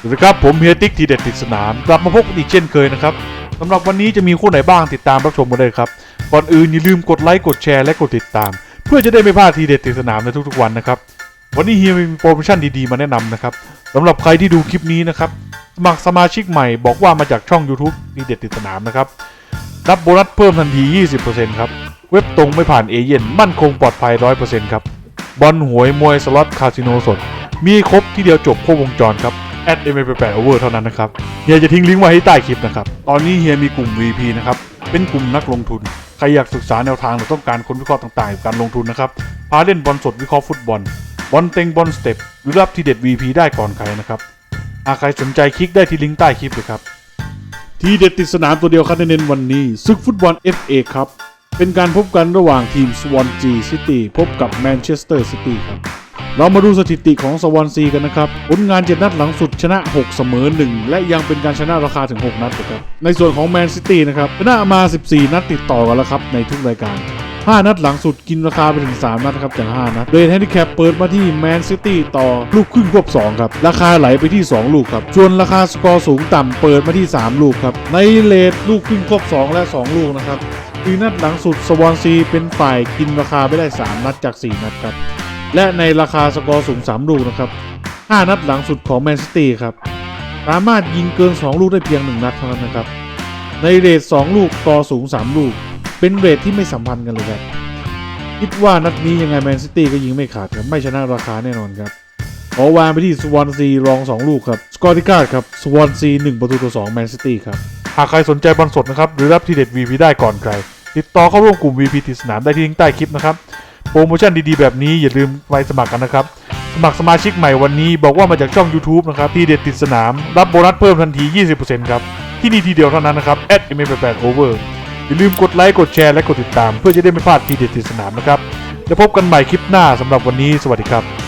สวัสดีครับ ผมเฮียติ๊กทีเด็ดติดสนามกลับมาพบกันอีกเช่นเคยนะครับสำหรับวันนี้จะมีคู่ไหนบ้างติดตามรับชมกันเลยครับ ก่อนอื่นอย่าลืมกดไลค์กดแชร์และกดติดตาม เพื่อจะได้ไม่พลาดทีเด็ดติดสนามในทุกๆวันนะครับวันนี้เฮียมีโปรโมชั่นดีๆมาแนะนำนะครับสำหรับใครที่ดูคลิปนี้นะครับสมัครสมาชิกใหม่บอกว่ามาจากช่อง YouTube ทีเด็ดติดสนามนะครับรับโบนัสเพิ่มทันที 20%ครับเว็บตรงไม่ผ่านเอเย่นมั่นคงปลอดภัย 100%ครับบอลหวยมวยสล็อตคาสิโนสด มีครบที่เดียวจบครบวงจรครับ แอด m อ8 over เท่านั้นนะครับเฮียจะทิ้งลิงก์ไว้ให้ใต้คลิปนะครับ ตอนนี้เฮียมีกลุ่ม VP นะครับ เป็นกลุ่มนักลงทุน ใครอยากศึกษาแนวทางหรือต้องการค้นวิเคราะห์ต่างๆเกี่ยวกับการลงทุนนะครับพาเล่นบอลสดวิเคราะห์ฟุตบอล บอลเต็งบอลสเต็ปหรือรับทีเด็ด VP ได้ก่อนใครนะครับหากใครสนใจคลิกได้ที่ลิงก์ใต้คลิปเลยครับ ทีเด็ดติดสนามตัวเดียวครับเน้นวันนี้ศึกฟุตบอล FA ครับ เป็นการพบกันระหว่างทีมสวอนจีซิตี้พบกับแมนเชสเตอร์ซิตี้ครับ เรามาดูสถิติของสวอนซีกันนะครับผลงาน 7 นัดหลังสุดชนะ 6 เสมอ 1 และยังเป็นการชนะราคาถึง 6 นัดนะครับ ในส่วนของแมนซิตี้นะครับชนะมา 14 นัดติดต่อกันแล้วครับ ในทุกรายการ 5 นัดหลังสุดกินราคาไปถึง 3 นัดครับจาก 5 นัด โดยแฮนดิแคปเปิดมาที่แมนซิตี้ต่อลูกครึ่งควบ 2 ครับ ราคาไหลไปที่ 2 ลูกครับ ส่วนราคาสกอร์สูงต่ำเปิดมาที่ 3 ลูกครับ ในเลทลูกครึ่งควบ 2 และ 2 ลูกนะครับคือนัดหลังสุดสวอนซีเป็นฝ่ายกินราคาไปได้ 3 นัดจาก 4 นัดครับ และในราคาสกอร์สูง 3 ลูกนะครับ 5 นัดหลังสุดของแมนซิตี้ครับ สามารถยิงเกิน 2 ลูกได้เพียง 1 นัดเท่านั้นนะครับ ในเรท 2 ลูกกอสูง 3 ลูก เป็นเรทที่ไม่สัมพันธ์กันเลยครับ คิดว่านัดนี้ยังไงแมนซิตี้ก็ยิงไม่ขาดครับ ไม่ชนะราคาแน่นอนครับ ขอวางไปที่สวอนซีรอง 2 ลูกครับสกอร์ที่คาดครับสวอนซี1ประตูต่อ2แมนซิตี้ครับ หากใครสนใจบอลสดนะครับหรือรับทีเด็ด VP ได้ก่อนใคร ติดต่อเข้าร่วมกลุ่ม VP ติดสนามได้ที่ลิงก์ใต้คลิปนะครับ โปรโมชั่นดีๆแบบนี้อย่าลืมไปสมัครกันนะครับ สมัครสมาชิกใหม่วันนี้บอกว่ามาจากช่อง YouTube นะครับที่เด็ดติดสนาม รับโบนัสเพิ่มทันที 20%ครับ ที่นี่ทีเดียวเท่านั้นนะครับ m 8 8 over อย่าลืมกดไลค์กดแชร์และกดติดตาม เพื่อจะได้ไม่พลาดทีเด็ดติดสนามนะครับแล้วพบกันใหม่คลิปหน้าสำหรับวันนี้สวัสดีครับ